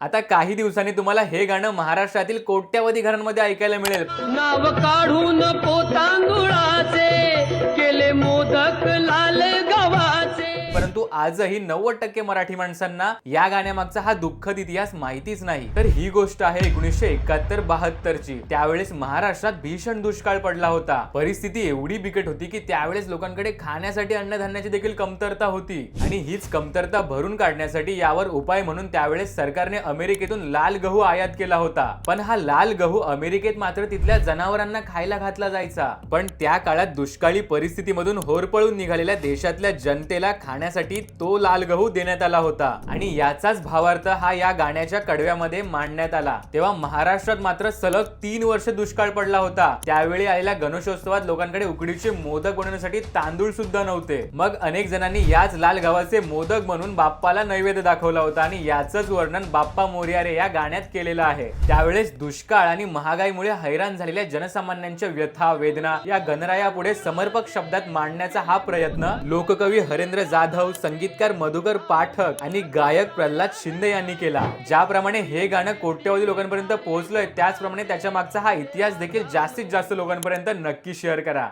आता काही दिवसांनी तुम्हाला हे गाणं महाराष्ट्रातील कोट्यावधी घरांमध्ये ऐकायला मिळेल. नाव काढून पोतांगुळाचे केले मोदक ला परंतु आजही नव्वद टक्के मराठी माणसांना या गाण्यामागचा हा दुःखद इतिहास माहितीच नाही. तर ही गोष्ट आहे एकोणीसशे एकाहत्तर बहात्तर ची त्यावेळेस महाराष्ट्रात भीषण दुष्काळ पडला होता. परिस्थिती एवढी बिकट होती की त्यावेळेस लोकांकडे खाण्यासाठी अन्नधान्याची देखील कमतरता होती. आणि हीच कमतरता भरून काढण्यासाठी यावर उपाय म्हणून त्यावेळेस सरकारने अमेरिकेतून लाल गहू आयात केला होता. पण हा लाल गहू अमेरिकेत मात्र तिथल्या जनावरांना खायला घातला जायचा. पण त्या काळात दुष्काळी परिस्थितीमधून होरपळून निघालेल्या देशातल्या जनतेला खाण्या खाण्यासाठी तो लाल गहू देण्यात आला होता आणि याचाच भावार्थ हा या गाण्याच्या कडव्यामध्ये मांडण्यात आला. तेव्हा महाराष्ट्रात मात्र सलग तीन वर्ष दुष्काळ पडला होता. त्यावेळी आलेल्या गणेशोत्सवात लोकांकडे उकडीचे मोदक बनवण्यासाठी तांदूळ सुद्धा नव्हते. मग अनेक जणांनी याच लाल गव्हाचे मोदक बनवून बाप्पाला नैवेद्य दाखवला होता आणि याचंच वर्णन बाप्पा मोरियारे या गाण्यात केलेलं आहे. त्यावेळेस दुष्काळ आणि महागाईमुळे हैराण झालेल्या जनसामान्यांच्या व्यथा वेदना या गणरायापुढे समर्पक शब्दात मांडण्याचा हा प्रयत्न लोककवी हरेंद्र जाधव संगीतकार मधुकर पाठक आणि गायक प्रल्हाद शिंदे यांनी केला. ज्याप्रमाणे हे गाणं कोट्यवधी लोकांपर्यंत पोहोचलंय त्याचप्रमाणे त्याच्या मागचा हा इतिहास देखील जास्तीत जास्त लोकांपर्यंत नक्की शेअर करा.